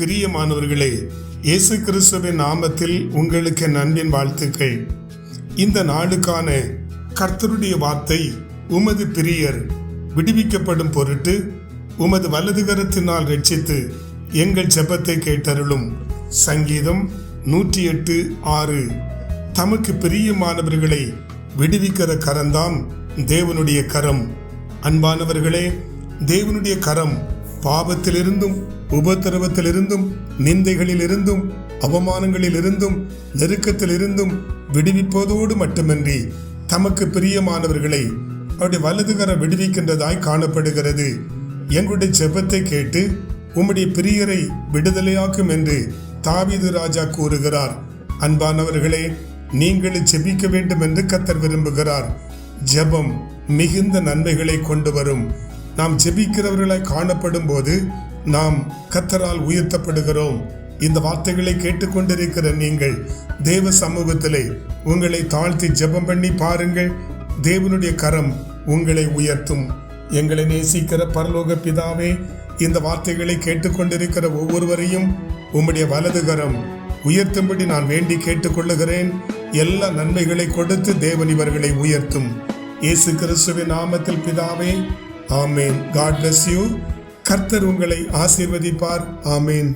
பிரியமானவர்களே இயேசு கிறிஸ்துவின் நாமத்தில் உங்களுக்கு என் வாழ்த்துக்கள். இந்த நாளுக்கான கர்த்தருடைய வார்த்தை உமது பிரியர் விடுவிக்கப்படும் பொருட்டு உமது வலதுகரத்தினால் ரட்சித்து எங்கள் ஜெபத்தை கேட்டருளும். சங்கீதம் நூற்றி எட்டு ஆறு. தமக்கு பிரியமானவர்களை விடுவிக்கிற கரம்தான் தேவனுடைய கரம். அன்பானவர்களே தேவனுடைய கரம் பாவத்திலிருந்தும் உபத்திரவத்திலிருந்தும் நிந்தைகளிலிருந்தும் அவமானங்களிலிருந்தும் நெருக்கத்திலிருந்தும் விடுவிப்பதோடு மட்டுமின்றி தமக்கு பிரியமானவர்களை அவருடைய வலதுகர விடுவிக்கின்றதாய் காணப்படுகிறது. எங்களுடைய ஜெபத்தை கேட்டு உம்முடைய பிரியரை விடுதலையாக்கும் என்று தாவீது ராஜா கூறுகிறார். அன்பானவர்களே நீங்கள் ஜெபிக்க வேண்டும் என்று கத்தர் விரும்புகிறார். ஜெபம் மிகுந்த நன்மைகளை கொண்டு வரும். நாம் ஜெபிக்கிறவர்களாய் காணப்படும் போது நாம் கத்தரால் உயர்த்தப்படுகிறோம். இந்த வார்த்தைகளை கேட்டுக்கொண்டிருக்கிற நீங்கள் தேவ சமூகத்திலே உங்களை தாழ்த்தி ஜெபம் பண்ணி பாருங்கள். தேவனுடைய கரம் உங்களை உயர்த்தும். எங்களை நேசிக்கிற பரலோக பிதாவே இந்த வார்த்தைகளை கேட்டுக்கொண்டிருக்கிற ஒவ்வொருவரையும் உம்முடைய வலது கரம் உயர்த்தும்படி நான் வேண்டி கேட்டுக்கொள்ளுகிறேன். எல்லா நன்மைகளை கொடுத்து தேவன் இவர்களை உயர்த்தும். இயேசு கிறிஸ்துவின் நாமத்தில் பிதாவே ஆமேன். காட் பிளஸ் யூ கர்த்தர் உங்களை ஆசீர்வதிப்பார். ஆமேன்.